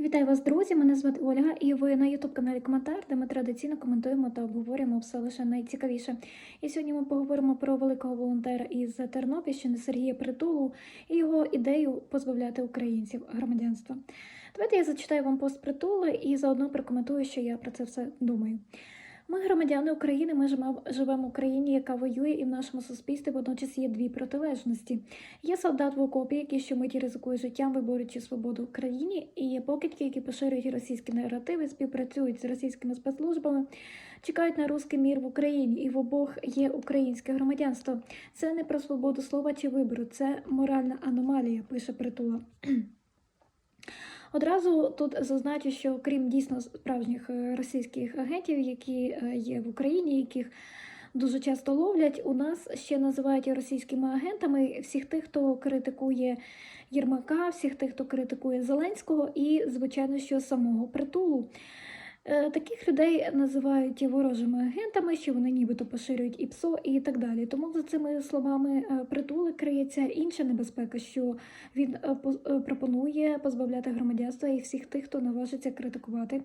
Вітаю вас, друзі! Мене звати Ольга, і ви на ютуб-каналі Коментар, де ми традиційно коментуємо та обговорюємо все лише найцікавіше. І сьогодні ми поговоримо про великого волонтера із Тернопільщини Сергія Притулу і його ідею позбавляти українців громадянства. Давайте я зачитаю вам пост Притули і заодно прокоментую, що я про це все думаю. Ми, громадяни України, ми живемо- в Україні, яка воює, і в нашому суспільстві водночас є дві протилежності. Є солдат в окопі, який щомиті ризикує життям, виборючи свободу в країні, і є покидьки, які поширюють російські наративи, співпрацюють з російськими спецслужбами, чекають на русський мір в Україні, і в обох є українське громадянство. Це не про свободу слова чи вибору, це моральна аномалія, пише притула. Одразу тут зазначу, що крім дійсно справжніх е, російських агентів, які е, є в Україні, яких дуже часто ловлять, у нас ще називають російськими агентами всіх тих, хто критикує Єрмака, всіх тих, хто критикує Зеленського і, звичайно, що самого притулу. Е, Таких людей називають ворожими агентами, що вони нібито поширюють ІПСО і так далі. Тому за цими словами е, притули криється інша небезпека, що він е, пропонує позбавляти громадянства і всіх тих, хто наважиться критикувати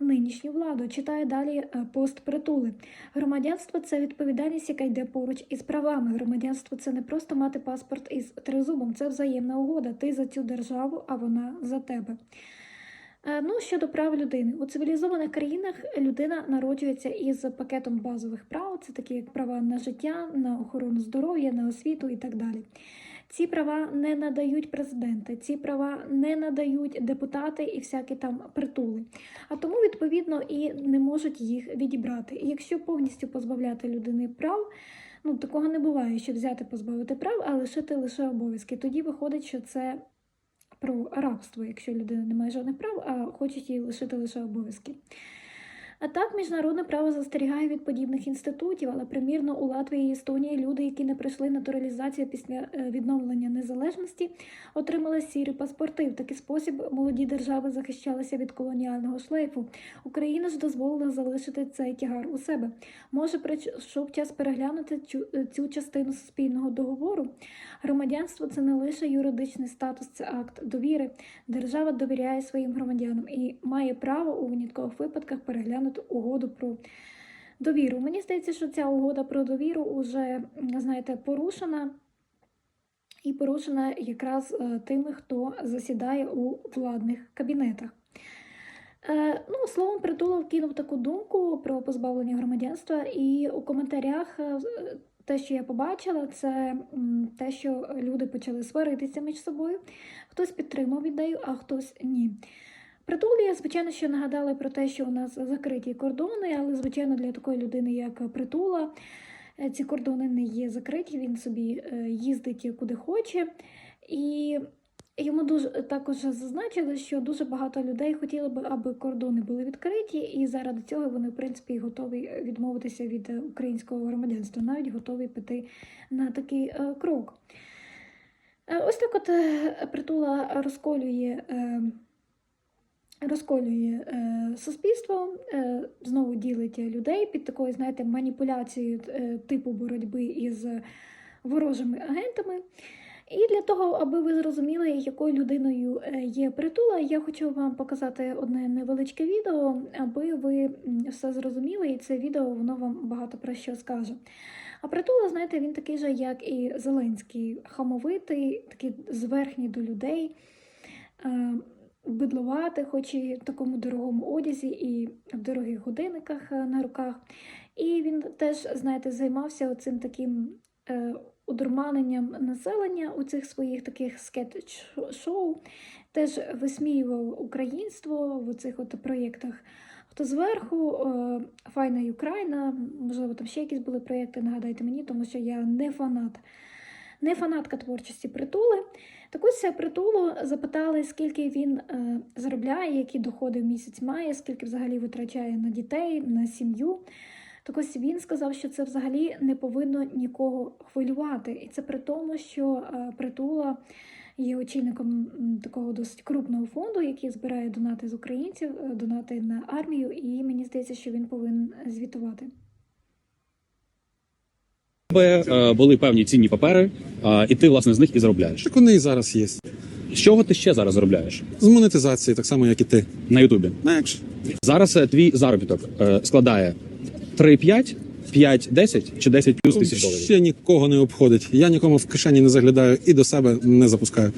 нинішню владу. Читає далі пост притули. Громадянство це відповідальність, яка йде поруч із правами. Громадянство це не просто мати паспорт із тризубом, це взаємна угода. Ти за цю державу, а вона за тебе. Е, Ну, щодо прав людини, у цивілізованих країнах людина народжується із пакетом базових прав, це такі як права на життя, на охорону здоров'я, на освіту і так далі. Ці права не надають президенти, ці права не надають депутати і всякі там притули. А тому, відповідно, і не можуть їх відібрати. І якщо повністю позбавляти людини прав, ну такого не буває, що взяти позбавити прав, а лишити лише обов'язки. Тоді виходить, що це про рабство, якщо людина не має жодних прав, а хочуть їй лишити лише обов'язки. А так, міжнародне право застерігає від подібних інститутів, але примірно у Латвії і Естонії люди, які не пройшли натуралізацію після е, відновлення незалежності, отримали сірі паспорти. В такий спосіб молоді держави захищалися від колоніального шлейфу. Україна ж дозволила залишити цей тягар у себе. Може, прийшов час переглянути цю, цю частину суспільного договору. Громадянство це не лише юридичний статус, це акт довіри. Держава довіряє своїм громадянам і має право у виняткових випадках переглянути угоду про довіру. Мені здається, що ця угода про довіру вже, знаєте, порушена. І порушена якраз е, тими, хто засідає у владних кабінетах. Е, Ну, словом, Притулов кинув таку думку про позбавлення громадянства, і у коментарях е, те, що я побачила, це те, що люди почали сваритися між собою. Хтось підтримав ідею, а хтось ні. Притулі, звичайно, що нагадали про те, що у нас закриті кордони, але, звичайно, для такої людини, як притула, е, ці кордони не є закриті, він собі е, їздить куди хоче. І йому дуже також зазначили, що дуже багато людей хотіли би, аби кордони були відкриті, і заради цього вони, в принципі, готові відмовитися від українського громадянства, навіть готові піти на такий е, крок. Ось так от притула розколює. Розколює е, суспільство, е, знову ділить людей під такою, знаєте, маніпуляцією е, типу боротьби із ворожими агентами. І для того, аби ви зрозуміли, якою людиною е, є притула, я хочу вам показати одне невеличке відео, аби ви все зрозуміли, і це відео воно вам багато про що скаже. А притула, знаєте, він такий же, як і Зеленський, хамовитий, такий зверхній до людей. е, Бидлувати, хоч і в такому дорогому одязі, і в дорогих годинниках е, на руках. І він теж, знаєте, займався оцим таким е, удурманенням населення у цих своїх таких скетч-шоу, теж висміював українство в цих от проєктах. Хто зверху, е, Файна Україна, можливо, там ще якісь були проєкти, нагадайте мені, тому що я не фанат, не фанатка творчості притули. Так ось притулу запитали, скільки він е, заробляє, які доходи в місяць має, скільки взагалі витрачає на дітей, на сім'ю. Так ось він сказав, що це взагалі не повинно нікого хвилювати. І це при тому, що е, притула є очільником такого досить крупного фонду, який збирає донати з українців, е, донати на армію, і мені здається, що він повинен звітувати. Тебе е, були певні цінні папери, е, і ти власне з них і заробляєш. Так вони і зараз є. З чого ти ще зараз заробляєш З монетизації, так само, як і ти. на Ютубі? Ну, як? Зараз е, твій заробіток складає 3-5, 5-10 чи 10 плюс тисяч доларів. Ще нікого не обходить. Я нікому в кишені не заглядаю і до себе не запускаю.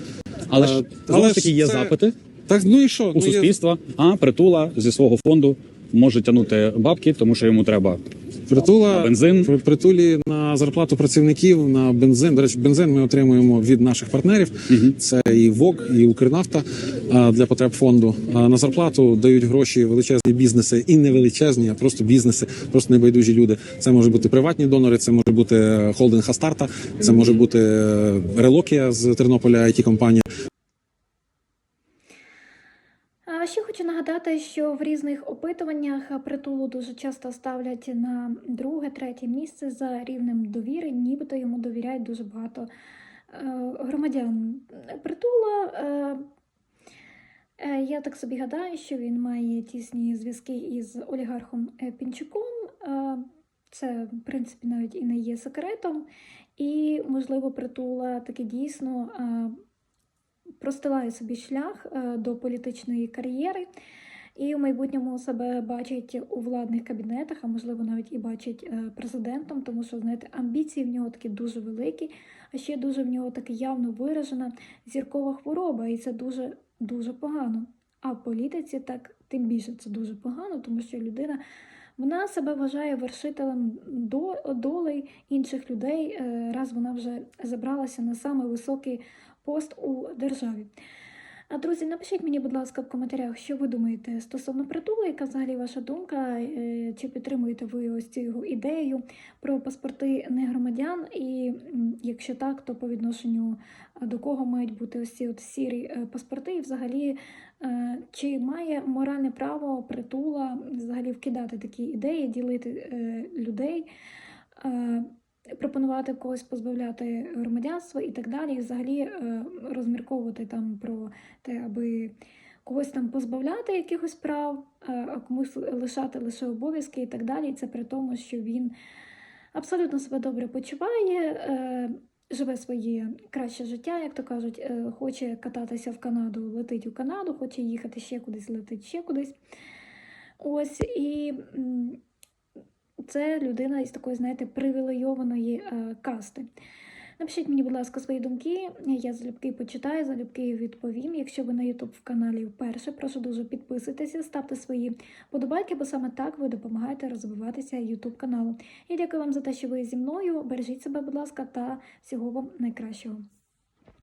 Але ж але знову ж таки є це- запити Так, ну і що? у Ну, є- суспільства, а притула зі свого фонду може тягнути бабки, тому що йому треба Притула На бензин? при- притулі на зарплату працівників на бензин. До речі, бензин ми отримуємо від наших партнерів. Це і ВОК, і Укрнафта для потреб фонду. На зарплату дають гроші величезні бізнеси і не величезні, а просто бізнеси, просто небайдужі люди. Це можуть бути приватні донори, це може бути холдинг Астарта, це може бути е, Релокія з Тернополя, it компанія. А ще хочу нагадати, що в різних опитуваннях притулу дуже часто ставлять на друге, третє місце за рівнем довіри, нібито йому довіряють дуже багато е, громадян. Притула, е, е, я так собі гадаю, що він має тісні зв'язки із олігархом е, Пінчуком. Е, Це, в принципі, навіть і не є секретом. І, можливо, притула таки дійсно простилає собі шлях е, до політичної кар'єри. І в майбутньому себе бачить у владних кабінетах, а можливо навіть і бачить е, президентом, тому що знаєте, амбіції в нього такі дуже великі, а ще дуже в нього таки явно виражена зіркова хвороба, і це дуже дуже погано. А в політиці так тим більше це дуже погано, тому що людина вона себе вважає вершителем до- долей інших людей, е, раз вона вже забралася на самий високий пост у державі. А друзі, напишіть мені, будь ласка, в коментарях, що ви думаєте стосовно притулу, яка взагалі ваша думка, е, чи підтримуєте ви ось цю ідею про паспорти негромадян, і якщо так, то по відношенню до кого мають бути ось ці от сірі е, паспорти, і взагалі е, чи має моральне право притула взагалі вкидати такі ідеї, ділити людей? Пропонувати когось позбавляти громадянства і так далі, і взагалі е, розмірковувати там про те, аби когось там позбавляти якихось прав, е, а комусь лишати лише обов'язки і так далі. Це при тому, що він абсолютно себе добре почуває. е, Живе своє краще життя, як то кажуть, хоче кататися в Канаду, летить у Канаду, хоче їхати ще кудись, летить ще кудись. Ось і це людина із такої, знаєте, привілейованої е, касти. Напишіть мені, будь ласка, свої думки. Я залюбки почитаю, залюбки відповім. Якщо ви на YouTube каналі вперше, прошу дуже підписуйтеся, ставте свої подобайки, бо саме так ви допомагаєте розвиватися YouTube каналу. І дякую вам за те, що ви зі мною. Бережіть себе, будь ласка, та всього вам найкращого.